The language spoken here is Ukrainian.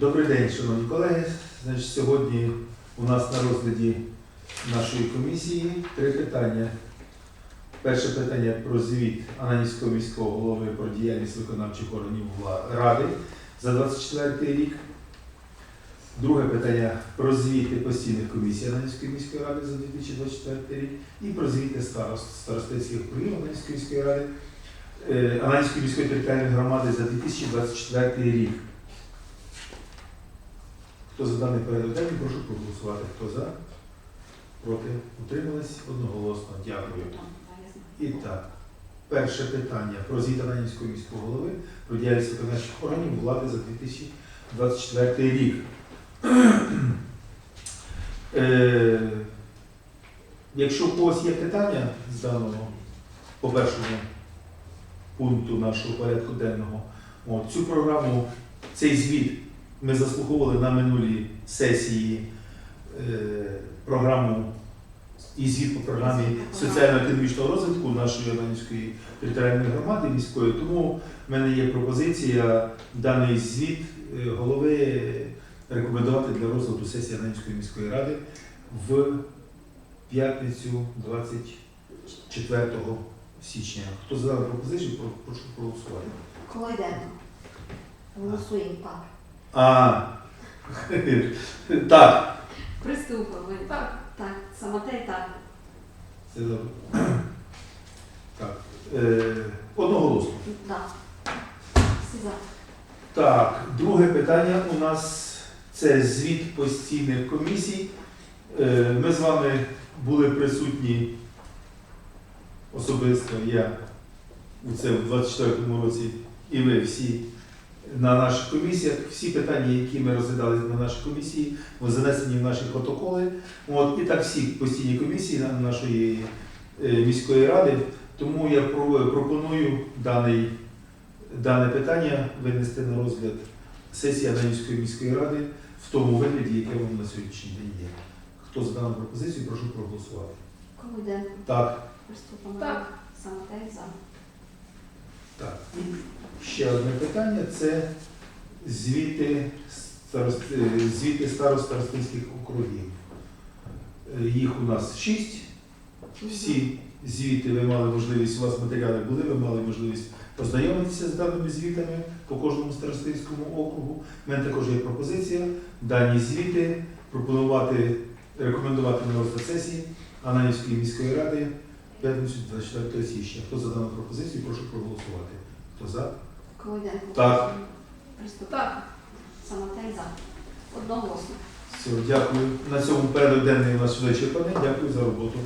Добрий день, шановні колеги. Значить, сьогодні у нас на розгляді нашої комісії три питання. Перше питання про звіт Ананівського міського голови про діяльність виконавчих органів ради за 24 рік. Друге питання про звіти постійних комісій Ананівської міської ради за 2024 рік і про звіти старост старостинських округів Ананівської міської ради е, Ананівської міської територіальної громади за 2024 рік. Хто за даний порядок денний, прошу проголосувати. Хто за? Проти? Утримались? Одноголосно. Дякую. І так, перше питання про звіт Ананівського міського голови про діяльність виконавчих органів влади за 2024 рік. Е, Якщо у когось є питання з даного по першому пункту нашого порядку денного, от, цю програму, цей звіт ми заслуховували на минулій сесії е, програму і звіт по програмі соціально-економічного розвитку нашої Іванівської територіальної громади міської. Тому в мене є пропозиція даний звіт е, голови рекомендувати для розгляду сесії Іванівської міської ради в п'ятницю 24 січня. Хто за дану пропозицію, про- прошу проголосувати. Колойденко. Голосуємо так. А, так, Приступимо. Так. Так. Самотей так. це добре. Так, е, одноголосно. Так. Всі за. Так, друге питання у нас це звіт постійних комісій. Е, Ми з вами були присутні особисто, я у це в 24-му році, і ви всі на наших комісіях. Всі питання, які ми розглядали на нашій комісії, занесені в наші протоколи. От, і так всі постійні комісії нашої е, міської ради. Тому я пропоную даний дане питання винести на розгляд сесії Ананівської міської ради в тому вигляді, яке воно на сьогоднішній день є. Хто за дану пропозицію, прошу проголосувати. Колойденко. Так, Приступимо. Так. Самотей за. Так. І ще одне питання це звіти, старост... е, звіти старост округів. Е, Їх у нас шість. Всі звіти ви мали можливість, у вас матеріали були, ви мали можливість познайомитися з даними звітами по кожному старостинському округу. У мене також є пропозиція дані звіти пропонувати, рекомендувати на розгляд сесії Ананівської міської ради п'ятницю 24 січня. Хто за дану пропозицію, прошу проголосувати. Хто за? Колойденко. Так. Приступимо. Так. Самотей за. Одноголосно. Все, дякую. На цьому порядок денний у нас вичерпаний. Дякую за роботу.